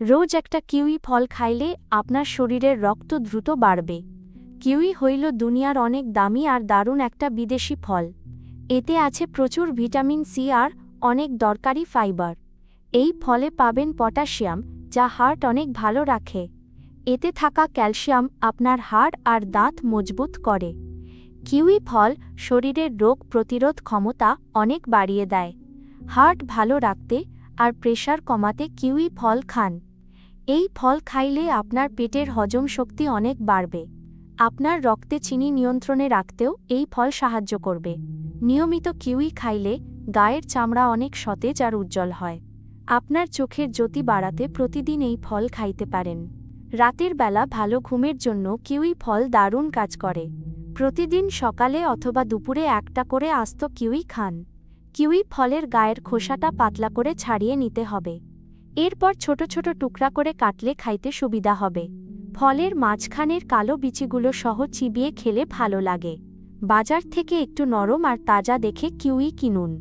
রোজ একটা কিউই ফল খাইলে আপনার শরীরের রক্ত দ্রুত বাড়বে। কিউই হইল দুনিয়ার অনেক দামি আর দারুণ একটা বিদেশি ফল। এতে আছে প্রচুর ভিটামিন সি আর অনেক দরকারি ফাইবার। এই ফলে পাবেন পটাশিয়াম, যা হার্ট অনেক ভালো রাখে। এতে থাকা ক্যালসিয়াম আপনার হাড় আর দাঁত মজবুত করে। কিউই ফল শরীরের রোগ প্রতিরোধ ক্ষমতা অনেক বাড়িয়ে দেয়। হার্ট ভালো রাখতে আর প্রেশার কমাতে কিউই ফল খান। এই ফল খাইলে আপনার পেটের হজম শক্তি অনেক বাড়বে। আপনার রক্তে চিনি নিয়ন্ত্রণে রাখতেও এই ফল সাহায্য করবে। নিয়মিত কিউই খাইলে গায়ের চামড়া অনেক সতেজ আর উজ্জ্বল হয়। আপনার চোখের জ্যোতি বাড়াতে প্রতিদিন এই ফল খাইতে পারেন। রাতের বেলা ভালো ঘুমের জন্য কিউই ফল দারুণ কাজ করে। প্রতিদিন সকালে অথবা দুপুরে একটা করে আস্ত কিউই খান। কিউই ফলের গায়ের খোসাটা পাতলা করে ছাড়িয়ে নিতে হবে। এরপর ছোট ছোট টুকরা করে কাটলে খাইতে সুবিধা হবে। ফলের মাঝখানের কালো বিচিগুলো সহ চিবিয়ে খেলে ভালো লাগে। বাজার থেকে একটু নরম আর তাজা দেখে কিউই কিনুন।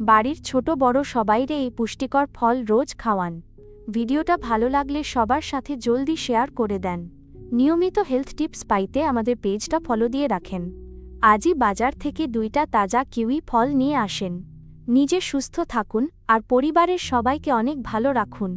বাড়ির ছোট বড় সবাইরে এই পুষ্টিকর ফল রোজ খাওয়ান। ভিডিওটা ভালো লাগলে সবার সাথে জলদি শেয়ার করে দেন। নিয়মিত হেলথ টিপস পাইতে আমাদের পেজটা ফলো দিয়ে রাখেন। আজই বাজার থেকে দুইটা তাজা কিউই ফল নিয়ে আসেন। নিজে সুস্থ থাকুন আর পরিবারের সবাইকে অনেক ভালো রাখুন।